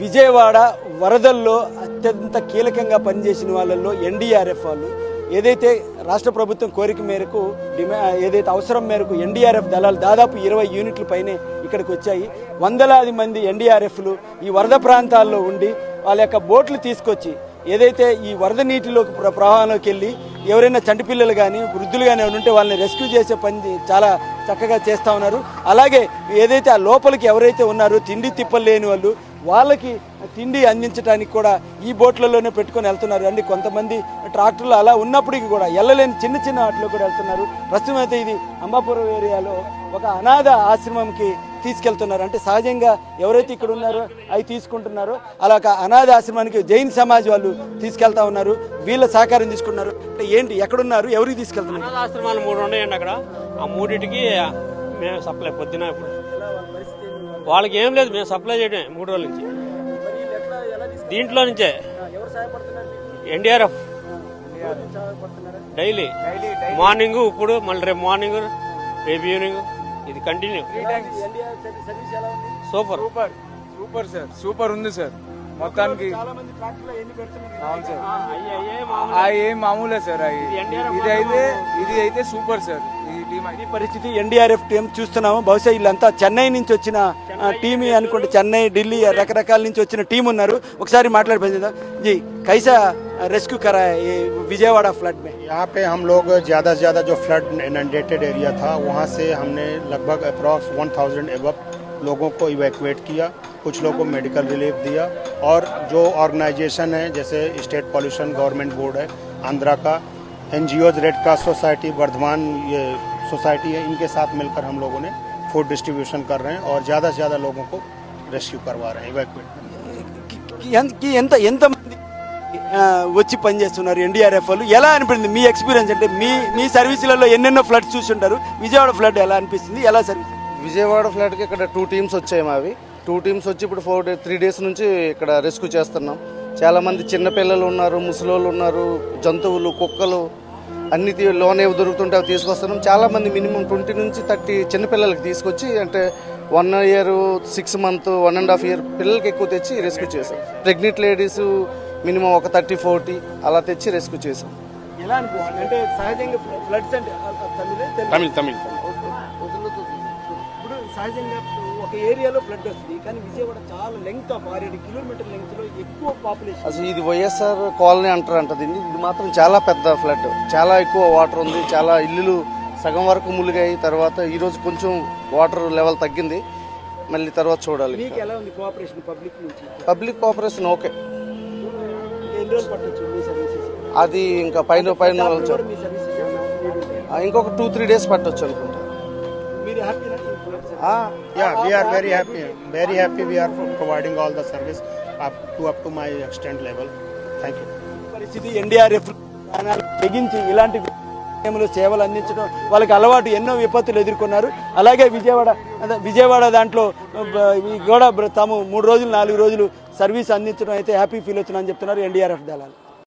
విజయవాడ వరదల్లో అత్యంత కీలకంగా పనిచేసిన వాళ్ళల్లో ఎన్డీఆర్ఎఫ్ వాళ్ళు. ఏదైతే రాష్ట్ర ప్రభుత్వం కోరిక మేరకు డిమా ఏదైతే అవసరం మేరకు ఎన్డీఆర్ఎఫ్ దళాలు దాదాపు ఇరవై యూనిట్ల పైనే ఇక్కడికి వచ్చాయి. వందలాది మంది ఎన్డీఆర్ఎఫ్లు ఈ వరద ప్రాంతాల్లో ఉండి వాళ్ళ యొక్క బోట్లు తీసుకొచ్చి ఏదైతే ఈ వరద నీటిలోకి ప్రవాహంలోకి వెళ్ళి ఎవరైనా చంటిపిల్లలు కానీ వృద్ధులు కానీ ఎవరు ఉంటే వాళ్ళని రెస్క్యూ చేసే పని చాలా చక్కగా చేస్తూ ఉన్నారు. అలాగే ఏదైతే ఆ లోపలికి ఎవరైతే ఉన్నారో తిండి తిప్పలు లేని వాళ్ళు వాళ్ళకి తిండి అందించడానికి కూడా ఈ బోట్లలోనే పెట్టుకొని వెళ్తున్నారు. అండి కొంతమంది ట్రాక్టర్లు అలా ఉన్నప్పటికీ కూడా వెళ్ళలేని చిన్న చిన్న వాటిలో కూడా వెళ్తున్నారు. ప్రస్తుతం అయితే ఇది అంబాపురం ఏరియాలో ఒక అనాథ ఆశ్రమంకి తీసుకెళ్తున్నారు. అంటే సహజంగా ఎవరైతే ఇక్కడ ఉన్నారో అవి తీసుకుంటున్నారో. అలా ఒక అనాథ ఆశ్రమానికి జైన్ సమాజ్ వాళ్ళు తీసుకెళ్తా ఉన్నారు. వీళ్ళ సహకారం తీసుకున్నారు అంటే ఏంటి ఎక్కడున్నారు ఎవరికి తీసుకెళ్తున్నారు? అనాథ ఆశ్రమాలు మూడు ఉన్నాయండి అక్కడ. ఆ మూడింటికి మేము సప్లై పొద్దున ఇప్పుడు. వాళ్ళకి ఏం లేదు మేము సప్లై చేయడమే మూడు రోజుల నుంచి. దీంట్లో నుంచే. ఎన్డీఆర్ఎఫ్. డైలీ. మార్నింగ్ ఇప్పుడు మళ్ళీ రేపు మార్నింగ్ రేపు ఈవినింగ్. ఇది continue. Super. Super. Super sir. Super ఉంది సార్. మొత్తానికి అవును సార్. ఆ ఏం మామూలే సార్ అవి ఇది అయితే ఇది అయితే సూపర్ సార్. ఈ టీం పరిస్థితి. ఎన్డీఆర్ఎఫ్ టీం చూస్తున్నాము. బహుశా వీళ్ళంతా చెన్నై నుంచి వచ్చిన టీమ్ అనుకుంటే చెన్నై ఢిల్లీ రకరకాల నుంచి వచ్చిన టీం ఉన్నారు ఒకసారి మాట్లాడిపోయిందా జీ కైసా రెస్క్యూ కరా ఈ విజయవాడ ఫ్లడ్ మే यहाँ पे हम लोग ज़्यादा से ज़्यादा जो फ्लड इनडेटेड एरिया था वहाँ से हमने लगभग अप्रॉक्स 1000 एबव लोगों को इवैक्यूएट किया कुछ लोगों को मेडिकल रिलीफ दिया और जो ऑर्गेनाइजेशन है जैसे स्टेट पॉल्यूशन गवर्नमेंट बोर्ड है आंध्रा का an red cross society Vardhaman ये सोसाइटी है इनके साथ मिलकर हम लोगों ने फूड डिस्ट्रीब्यूशन कर रहे हैं और ज़्यादा से ज़्यादा लोगों को रेस्क्यू करवा रहे हैं इवैक्यूएट ఎన్- కి ఎంత ఎంత మంది ఆ, వచ్చి పనిచేస్తున్నారు ఎన్డీఆర్ఎఫ్ వాళ్ళు ఎలా అనిపించింది మీ ఎక్స్పీరియన్స్ అంటే మీ మీ సర్వీసులలో ఎన్నెన్నో ఫ్లడ్స్ చూసి ఉంటారు విజయవాడ ఫ్లడ్ ఎలా అనిపిస్తుంది ఎలా సర్వీస్ విజయవాడ ఫ్లాట్కి ఇక్కడ టూ టీమ్స్ వచ్చాయి మావి టూ టీమ్స్ వచ్చి ఇప్పుడు ఫోర్ డే త్రీ డేస్ నుంచి ఇక్కడ రెస్క్యూ చేస్తున్నాం చాలా మంది చిన్నపిల్లలు ఉన్నారు ముసలోళ్ళు ఉన్నారు జంతువులు కుక్కలు అన్ని లోన్ ఏవి దొరుకుతుంటే అవి తీసుకొస్తున్నాం. చాలా మంది మినిమం ట్వంటీ నుంచి థర్టీ చిన్నపిల్లలకి తీసుకొచ్చి అంటే one year six month one and half year పిల్లలకి ఎక్కువ తెచ్చి రెస్క్యూ చేసాం. ప్రెగ్నెంట్ లేడీస్ మినిమం ఒక థర్టీ ఫోర్టీ అలా తెచ్చి రెస్క్యూ చేసాం. ఎలా అంటే సహజంగా ఫ్లడ్స్ అంటే తమిళే? తమిళ్. సహజంగా ఒక ఏరియాలో ఫ్లడ్ వస్తుంది. కానీ విజయవాడ చాలా లెంగ్త్ ఆఫ్ ఆరేడు కిలోమీటర్ లెంగ్త్లో ఎక్కువ పాపులేషన్ అసలు ఇది వైఎస్ఆర్ కాలనీ అంటారు అంట దీన్ని. ఇది మాత్రం చాలా పెద్ద ఫ్లడ్ చాలా ఎక్కువ వాటర్ ఉంది. చాలా ఇల్లులు సగం వరకు ములిగాయి. తర్వాత ఈరోజు కొంచెం వాటర్ లెవెల్ తగ్గింది. మళ్ళీ తర్వాత చూడాలి పబ్లిక్ కోఆపరేషన్ ఓకే అది ఇంకా పైన పైన ఇంకొక టూ త్రీ డేస్ పట్టొచ్చు అనుకుంటా. ఈ ఫ్లడ్స్ ఆ, Yeah, we are very happy. Very happy we are providing all the service up to up to my extent level. Thank you. పరిస్థితి ఎన్డీఆర్ఎఫ్ తెగించి ఇలాంటి సేవలు అందించడం వాళ్ళకి అలవాటు ఎన్నో విపత్తులు ఎదుర్కొన్నారు అలాగే విజయవాడ విజయవాడ దాంట్లో కూడా తాము మూడు రోజులు నాలుగు రోజులు సర్వీస్ అందించడం అయితే హ్యాపీ ఫీల్ అవుతున్నారని చెప్తున్నారు ఎన్డీఆర్ఎఫ్ దళాలు